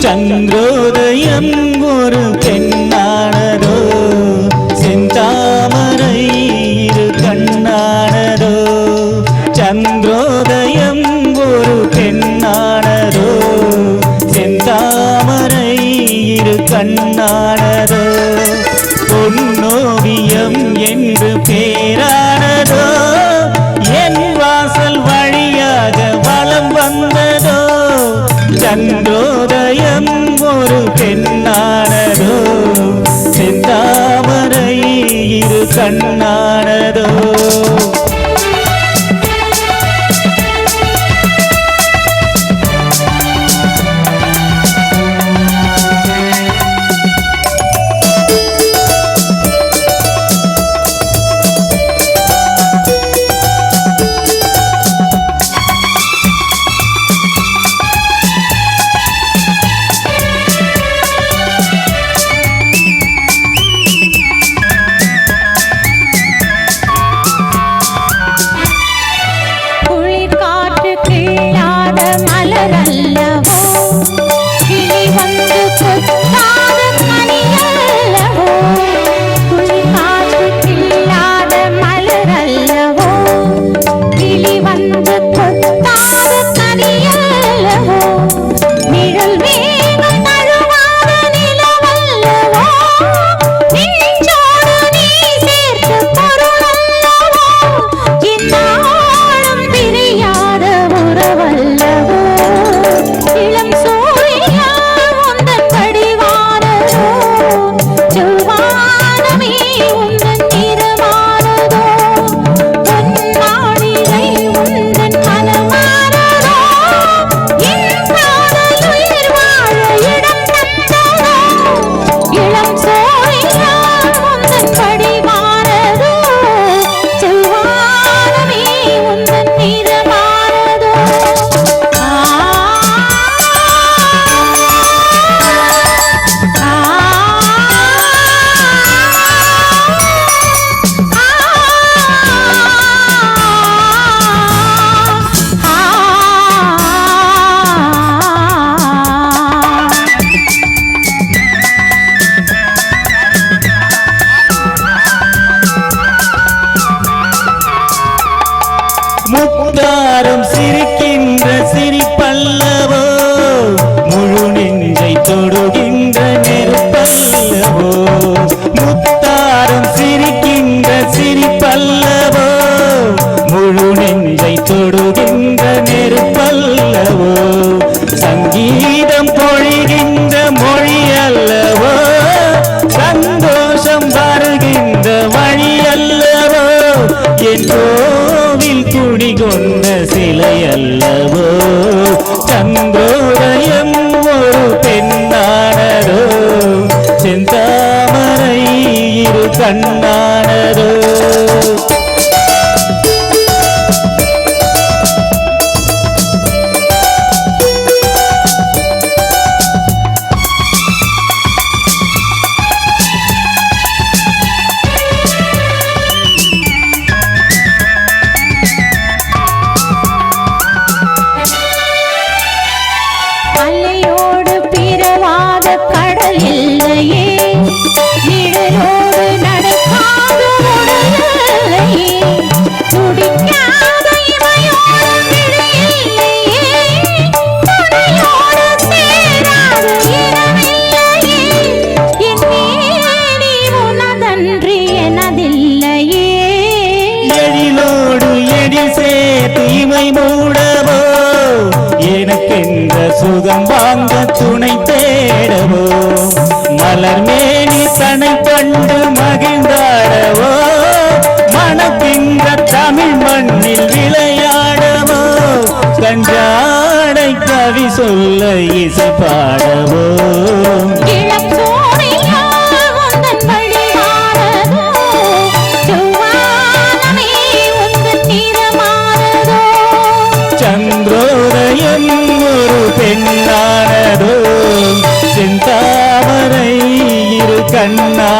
சந்திரோதயம் ஒரு பெண்ணானதோ? செந்தாமரை இரு கண்ணானதோ? சந்திரோதயம் ஒரு பெண்ணானதோ? செந்தாமரை இரு கண்ணானதோ? பொன்னோவியம் என்று பெண் தன்றோதயம் ஒரு பெண்ணானதோ? செந்தாமரை இரு கண்ணானதோ? எல்லாரும் சிரிக்கின்ற சிரிப்பல்ல. அல்லவோ? சந்தோதயம் ஒரு பெண்ணானதோ? செந்தாமரை இரு கண் துணை தேடவோ? மலர் மேனி தனை கண்டு மகிழ்ந்தாரவோ? மனத்திங்க தமிழ் மண்ணில் விளையாடவோ? கஞ்சாடை கவி சொல்ல இசை பாடவோ? கண்ணா.